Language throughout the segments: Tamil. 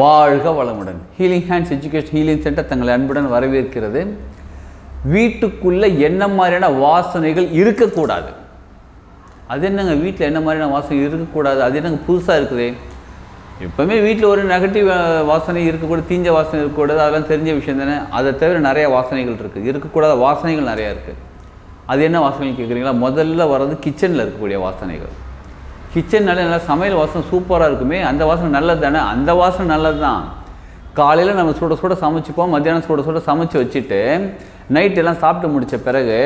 வாழ்க வளமுடன். Healing hands education healing centre தங்களை அன்புடன் வரவேற்கிறது. வீட்டுக்குள்ளே என்ன மாதிரியான வாசனைகள் இருக்கக்கூடாது. அது என்னங்க வீட்டில் என்ன மாதிரியான வாசனை இருக்கக்கூடாது? அது என்னங்க புதுசாக இருக்குதே. எப்போவுமே வீட்டில் ஒரு நெகட்டிவ் வாசனை இருக்கக்கூடாது தீஞ்ச வாசனை இருக்கக்கூடாது அதெல்லாம் தெரிஞ்ச விஷயம் தானே. அதை தவிர நிறைய வாசனைகள் இருக்குது இருக்கக்கூடாத வாசனைகள் நிறையா இருக்குது அது என்ன வாசனைகள் கேட்குறீங்களா முதல்ல வர்றது கிச்சனில் இருக்கக்கூடிய வாசனைகள். கிச்சன்னால நல்லா சமையல் வாசனை சூப்பராக இருக்குமே அந்த வாசனை நல்லது தானே அந்த வாசனை நல்லது தான் காலையில் நம்ம சுட சுட சமைச்சிப்போம் மத்தியானம் சுட சுட சமைச்சு வச்சுட்டு நைட் எல்லாம் சாப்பிட்டு முடித்த பிறகு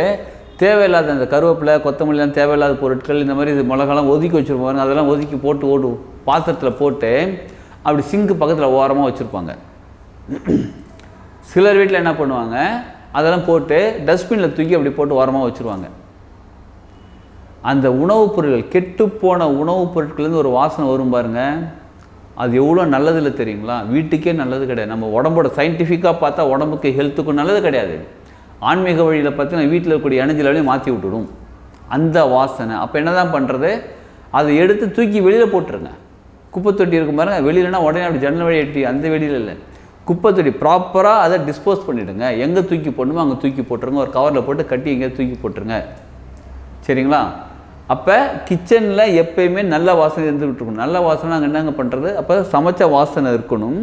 தேவையில்லாத அந்த கருவேப்பிலை கொத்தமல்லாம் தேவையில்லாத பொருட்கள் இந்த மாதிரி இது மிளகாலாம் ஒதுக்கி வச்சுருப்பாங்க அதெல்லாம் ஒதுக்கி போட்டு ஓடு பாத்திரத்தில் போட்டு அப்படி சிங்க்கு பக்கத்தில் ஓரமாக வச்சுருப்பாங்க. சிலர் வீட்டில் என்ன பண்ணுவாங்க அதெல்லாம் போட்டு டஸ்ட்பினில் தூக்கி அப்படி போட்டு ஓரமாக வச்சுருவாங்க. அந்த உணவுப் பொருட்கள் கெட்டுப்போன உணவுப் பொருட்கள்லேருந்து ஒரு வாசனை வரும் பாருங்க. அது எவ்வளோ நல்லதில்லை தெரியுங்களா? வீட்டுக்கே நல்லது கிடையாது. நம்ம உடம்போட சயின்டிஃபிக்காக பார்த்தா உடம்புக்கு ஹெல்த்துக்கும் நல்லது கிடையாது. ஆன்மீக வழியில் பார்த்தீங்கன்னா வீட்டில் இருக்கக்கூடிய எனர்ஜிலவே மாற்றி விட்டுடும். அந்த வாசனை. அப்போ என்ன தான் பண்ணுறது அதை எடுத்து தூக்கி வெளியில் போட்டுருங்க. குப்பை தொட்டி இருக்கும் பாருங்க. வெளியிலனா உடனே அப்படி ஜன்னல் வழி எட்டி அந்த வெளியில் இல்லை. குப்பை தொட்டி ப்ராப்பராக அதை டிஸ்போஸ் பண்ணிவிடுங்க எங்கே தூக்கி போடணுமோ அங்கே தூக்கி போட்டுருங்க. ஒரு கவரில் போட்டு கட்டி எங்கேயோ தூக்கி போட்டுருங்க. சரிங்களா? அப்போ கிச்சனில் எப்பயுமே நல்ல வாசனை இருந்துகிட்டு இருக்கணும் நல்ல வாசனை அங்கே என்னங்க பண்ணுறது அப்போ சமைச்ச வாசனை இருக்கணும்.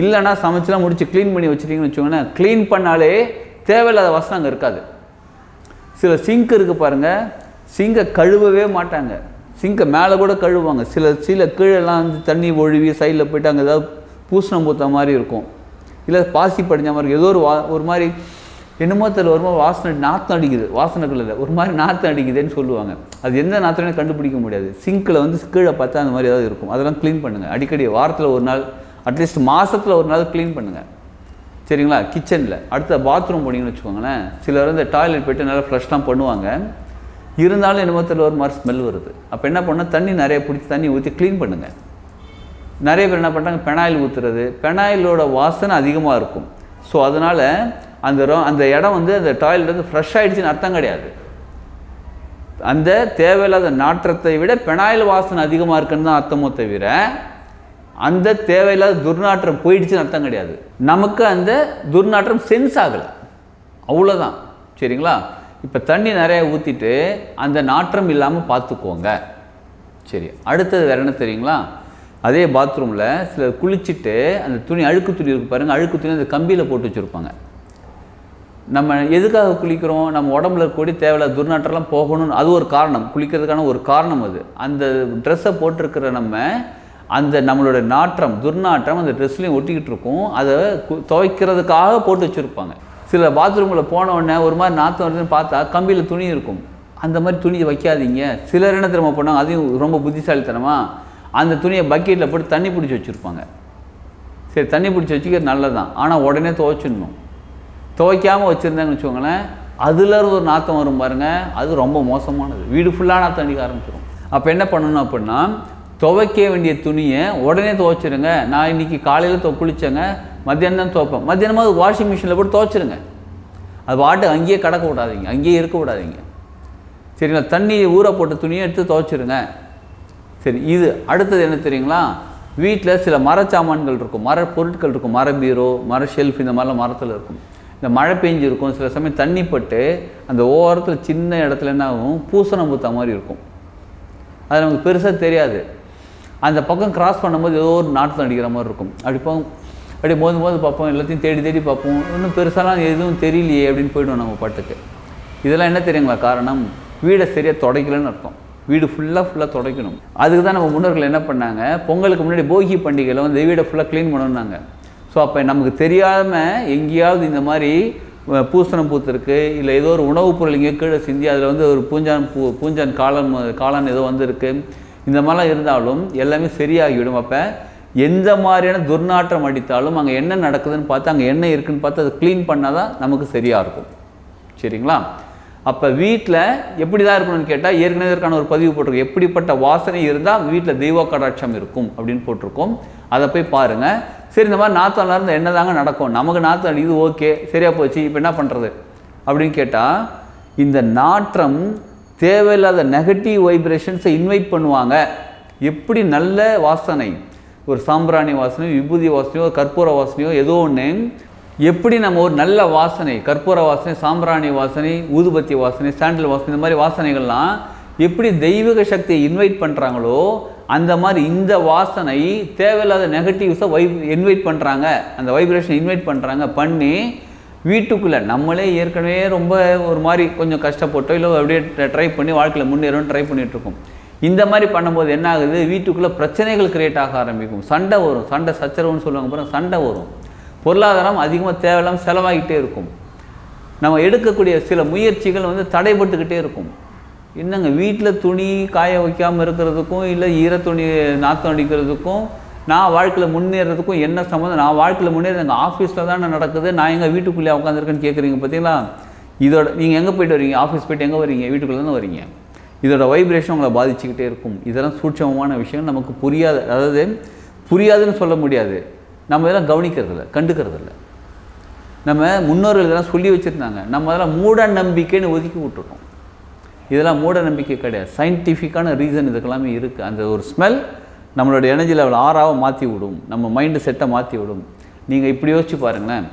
இல்லைனா சமைச்செலாம் முடிச்சு க்ளீன் பண்ணி வச்சுட்டிங்கன்னு வச்சுக்கோங்களேன். க்ளீன் பண்ணாலே தேவையில்லாத வாசனை அங்கே இருக்காது. சில சிங்க் இருக்குது பாருங்கள் சிங்கை கழுவவே மாட்டாங்க. சிங்கை மேலே கூட கழுவுவாங்க. சில சில கீழெல்லாம் வந்து தண்ணி ஒழுவி சைடில் போயிட்டு அங்கே ஏதாவது பூசணம் பூத்த மாதிரி இருக்கும். இல்லை பாசி படிஞ்ச மாதிரி ஏதோ ஒரு வா ஒரு மாதிரி என்னமோ தெரியல ஒரு மாதிரி வாசனை நாற்றம் அடிக்குது வாசனைக்குள்ள ஒரு மாதிரி நாற்றம் அடிக்குதுன்னு சொல்லுவாங்க. அது எந்த நாற்றமே கண்டுபிடிக்க முடியாது. சிங்கில் வந்து கீழே பார்த்தா அந்த மாதிரி ஏதாவது இருக்கும். அதெல்லாம் க்ளீன் பண்ணுங்கள் அடிக்கடி வாரத்தில் ஒரு நாள் அட்லீஸ்ட் மாதத்தில் ஒரு நாள் க்ளீன் பண்ணுங்கள் சரிங்களா? கிச்சனில் அடுத்த பாத்ரூம் போனீங்கன்னு வச்சுக்கோங்களேன். சிலர் வந்து டாய்லெட் போய்ட்டு நல்லா ஃப்ரெஷ்லாம் பண்ணுவாங்க. இருந்தாலும் என்னமோ தெரியல ஒரு மாதிரி ஸ்மெல் வருது. அப்போ என்ன பண்ணால் தண்ணி நிறைய பிடிச்சி தண்ணி ஊற்றி க்ளீன் பண்ணுங்கள் நிறைய பேர் என்ன பண்ணுறாங்க பெனாயில் ஊற்றுறது பெனாயிலோட வாசனை அதிகமாக இருக்கும். ஸோ அதனால் அந்த ரோ அந்த இடம் வந்து அந்த டாய்லெட் வந்து ஃப்ரெஷ் ஆகிடுச்சின்னு அர்த்தம் கிடையாது. அந்த தேவையில்லாத நாற்றத்தை விட பெனாயில் வாசனை அதிகமாக இருக்குன்னு தான் அர்த்தமோ தவிர அந்த தேவையில்லாத துர்நாற்றம் போயிடுச்சுன்னு அர்த்தம் கிடையாது. நமக்கு அந்த துர்நாற்றம் சென்ஸ் ஆகலை. அவ்வளோதான் சரிங்களா? இப்போ தண்ணி நிறையா ஊற்றிட்டு அந்த நாற்றம் இல்லாமல் பார்த்துக்கோங்க. சரி அடுத்தது வேறு என்ன தெரியுங்களா? அதே பாத்ரூமில் சிலர் குளிச்சுட்டு அந்த துணி அழுக்கு துணி இருக்கு பாருங்கள் அழுக்கு துணி அந்த கம்பியில் போட்டு வச்சுருப்பாங்க. நம்ம எதுக்காக குளிக்கிறோம்? நம்ம உடம்புல கூடி தேவையில்லாத துர்நாற்றம்லாம் போகணும்னு அது ஒரு காரணம். குளிக்கிறதுக்கான ஒரு காரணம் அது. அந்த ட்ரெஸ்ஸை போட்டிருக்கிற நம்ம அந்த நம்மளோட நாற்றம் துர்நாற்றம் அந்த ட்ரெஸ்லையும் ஒட்டிக்கிட்டு இருக்கும். அதை துவைக்கிறதுக்காக போட்டு வச்சுருப்பாங்க. சில பாத்ரூமில் போன உடனே ஒரு மாதிரி நாற்றம் வருதுன்னு பார்த்தா கம்பியில் துணி இருக்கும். அந்த மாதிரி துணியை வைக்காதீங்க. சிலர் என்ன திரும்ப பண்ணாங்க அதையும் ரொம்ப புத்திசாலித்தனமாக அந்த துணியை பக்கெட்டில் போட்டு தண்ணி பிடிச்சி வச்சுருப்பாங்க. சரி தண்ணி பிடிச்சி வச்சுக்கிறது நல்லது தான் ஆனால் உடனே துவைச்சிடணும். துவைக்காமல் வச்சுருந்தேன்னு வச்சுக்கோங்களேன் அதுல இருந்து ஒரு நாற்றம் வரும் பாருங்கள் அது ரொம்ப மோசமானது. வீடு ஃபுல்லாக நாற்றம் அடிக்க ஆரம்பிச்சிடும் அப்போ என்ன பண்ணணும் அப்படின்னா துவைக்க வேண்டிய துணியை உடனே துவைச்சிருங்க. நான் இன்னைக்கு காலையில் துவ குளித்தேங்க மத்தியானம் தான் துவைப்பேன். மத்தியானமாக வாஷிங் மிஷினில் போட்டு துவைச்சிருங்க. அது பாட்டு அங்கேயே கடக்க விடாதீங்க அங்கேயே இருக்க விடாதீங்க. சரிங்களா? தண்ணி ஊற போட்ட துணியை எடுத்து துவைச்சிருங்க. சரி இது அடுத்தது என்ன தெரியுங்களா? வீட்டில் சில மரச்சாமான்கள் இருக்கும். மர பொருட்கள் இருக்கும். மர பீரோ மர ஷெல்ஃப் இந்த மாதிரிலாம் மரத்தில் இருக்கும். இந்த மழை பெஞ்சு இருக்கும் சில சமயம் தண்ணி பட்டு அந்த ஓரத்தில் சின்ன இடத்துல என்ன ஆகும்? பூசணம் பூத்த மாதிரி இருக்கும். அது நமக்கு பெருசாக தெரியாது. அந்த பக்கம் கிராஸ் பண்ணும்போது ஏதோ ஒரு நாட்டில் அடிக்கிற மாதிரி இருக்கும். அப்படி போகும். அப்படி போது போது பார்ப்போம். எல்லாத்தையும் தேடி தேடி பார்ப்போம். இன்னும் பெருசாலாம் எதுவும் தெரியலையே அப்படின்னு போயிடுவோம் நம்ம பாட்டுக்கு. இதெல்லாம் என்ன தெரியுங்களா? காரணம் வீடை சரியாக தொடக்கலன்னு அர்த்தம். வீடு ஃபுல்லாக ஃபுல்லாக துடைக்கணும். அதுக்கு தான் நம்ம முன்னோர்கள் என்ன பண்ணாங்க? பொங்கலுக்கு முன்னாடி போகி பண்டிகையில் வந்து வீடை ஃபுல்லாக க்ளீன் பண்ணணுன்னாங்க ஸோ அப்போ நமக்கு தெரியாமல் எங்கேயாவது இந்த மாதிரி பூசணம் பூத்திருக்கு இல்லை ஏதோ ஒரு உணவுப் பொருள் இங்கே கீழே சிந்தி அதில் வந்து ஒரு பூஞ்சான் பூ பூஞ்சான் காலம் காளான் ஏதோ வந்திருக்கு. இந்த மாதிரிலாம் இருந்தாலும் எல்லாமே சரியாகிவிடும். அப்போ எந்த மாதிரியான துர்நாற்றம் அடித்தாலும் அங்கே என்ன நடக்குதுன்னு பார்த்து அங்கே என்ன இருக்குதுன்னு பார்த்து அதை க்ளீன் பண்ணால் தான் நமக்கு சரியாக இருக்கும். சரிங்களா? அப்போ வீட்டில் எப்படி தான் இருக்கணும்னு கேட்டால் ஏற்கனவே இதற்கான ஒரு பதிவு போட்டிருக்கோம் எப்படிப்பட்ட வாசனை இருந்தால் வீட்டில் தெய்வ கடாட்சம் இருக்கும் அப்படின்னு போட்டிருக்கோம். அதை போய் பாருங்கள் சரி இந்த மாதிரி நாத்தம்லாம் இருந்தால் என்ன தாங்க நடக்கும்? நமக்கு நாற்றம் அடிக்குது ஓகே சரியாக போச்சு இப்போ என்ன பண்ணுறது அப்படின்னு கேட்டால் இந்த நாற்றம் தேவையில்லாத நெகட்டிவ் வைப்ரேஷன்ஸை இன்வைட் பண்ணுவாங்க. எப்படி நல்ல வாசனை? ஒரு சாம்பிராணி வாசனையோ விபூதி வாசனையோ கற்பூர வாசனையோ ஏதோ ஒன்று எப்படி நம்ம ஒரு நல்ல வாசனை கற்பூர வாசனை சாம்பிராணி வாசனை ஊதுபத்தி வாசனை சாண்டில் வாசனை இந்த மாதிரி வாசனைகள்லாம் எப்படி தெய்வீக சக்தியை இன்வைட் பண்ணுறாங்களோ அந்த மாதிரி இந்த வாசனை தேவையில்லாத நெகட்டிவ்ஸை வைப் இன்வைட் பண்ணுறாங்க அந்த வைப்ரேஷன் இன்வைட் பண்ணுறாங்க பண்ணி வீட்டுக்குள்ளே நம்மளே ஏற்கனவே ரொம்ப ஒரு மாதிரி கொஞ்சம் கஷ்டப்பட்டோ இல்லை அப்படியே ட்ரை பண்ணி வாழ்க்கையில் முன்னேறணும்னு ட்ரை பண்ணிகிட்ருக்கோம் இந்த மாதிரி பண்ணும்போது என்ன ஆகுது? வீட்டுக்குள்ளே பிரச்சனைகள் கிரியேட் ஆக ஆரம்பிக்கும். சண்டை வரும். சண்டை சச்சரவுன்னு சொல்லுவாங்க அப்புறம் சண்டை வரும். பொருளாதாரம் அதிகமாக தேவையில்லாமல் செலவாகிட்டே இருக்கும். நம்ம எடுக்கக்கூடிய சில முயற்சிகள் வந்து தடைபட்டுக்கிட்டே இருக்கும். என்னங்க வீட்டில் துணி காய வைக்காமல் இருக்கிறதுக்கும் இல்லை ஈர துணி நாத்தம் அடிக்கிறதுக்கும் நான் வாழ்க்கையில் முன்னேறதுக்கும் என்ன சம்மந்தம்? நான் வாழ்க்கையில் முன்னேறது எங்கள் ஆஃபீஸில் தானே நடக்குது. நான் எங்கள் வீட்டுக்குள்ளே உட்காந்துருக்கேன்னு கேட்குறீங்க பார்த்தீங்களா இதோட நீங்கள் எங்கே போயிட்டு வரீங்க? ஆஃபீஸ் போயிட்டு எங்கே வரீங்க? வீட்டுக்குள்ளே தானே வரீங்க. இதோட வைப்ரேஷன் உங்களை பாதிச்சுக்கிட்டே இருக்கும். இதெல்லாம் சூட்சமமான விஷயம். நமக்கு புரியாத அதாவது புரியாதுன்னு சொல்ல முடியாது. நம்ம இதெல்லாம் கவனிக்கிறதில்ல கண்டுக்கிறதில்ல நம்ம முன்னோர்கள் இதெல்லாம் சொல்லி வச்சுருந்தாங்க. நம்ம அதெல்லாம் மூட நம்பிக்கைன்னு ஒதுக்கி விட்டுட்டோம். இதெல்லாம் மூட நம்பிக்கை கிடையாது. சயின்டிஃபிக்கான ரீசன் இதுக்கெல்லாமே இருக்குது அந்த ஒரு ஸ்மெல் நம்மளோட எனர்ஜி லெவல் ஆறாக மாற்றி விடும். நம்ம மைண்டு செட்டை மாற்றி விடும். நீங்கள் இப்படி யோசிச்சு பாருங்களேன்.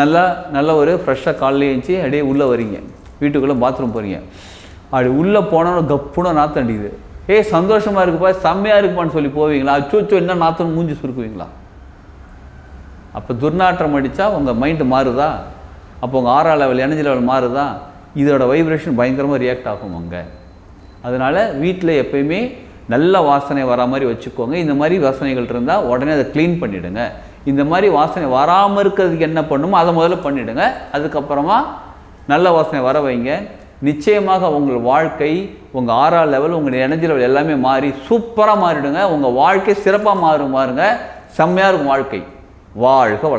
நல்லா நல்ல ஒரு ஃப்ரெஷ்ஷாக காலையில் எழுந்துச்சி அப்படியே உள்ளே வரீங்க வீட்டுக்குள்ளே பாத்ரூம் போகிறீங்க அப்படி உள்ளே போனோன்னு கப்புன நாற்றம் அடிக்குது. ஏய் சந்தோஷமாக இருக்குப்பா செம்மையாக இருக்குப்பான்னு சொல்லி போவீங்களா? அச்சோச்சோ என்ன நாத்தம் மூஞ்சி சுருக்குவீங்களா? அப்போ துர்நாற்றம் அடித்தா உங்கள் மைண்டு மாறுதா? அப்போ உங்கள் ஆறா லெவல் எனர்ஜி லெவல் மாறுதா? இதோட வைப்ரேஷன் பயங்கரமாக ரியாக்ட் ஆகும் அங்கே. அதனால் வீட்டில் எப்பயுமே நல்ல வாசனை வரா மாதிரி வச்சுக்கோங்க. இந்த மாதிரி வாசனைகள் இருந்தால் உடனே அதை க்ளீன் பண்ணிவிடுங்க இந்த மாதிரி வாசனை வராமல் இருக்கிறதுக்கு என்ன பண்ணுமோ அதை முதல்ல பண்ணிவிடுங்க அதுக்கப்புறமா நல்ல வாசனை வர வைங்க. நிச்சயமாக உங்கள் வாழ்க்கை உங்கள் ஆறாம் லெவல் உங்கள் எனர்ஜி லெவல் எல்லாமே மாறி சூப்பராக மாறிடுங்க. உங்கள் வாழ்க்கை சிறப்பாக மாறும் பாருங்க. செம்மையாக இருக்கும் வாழ்க்கை. வாழ்க வளம்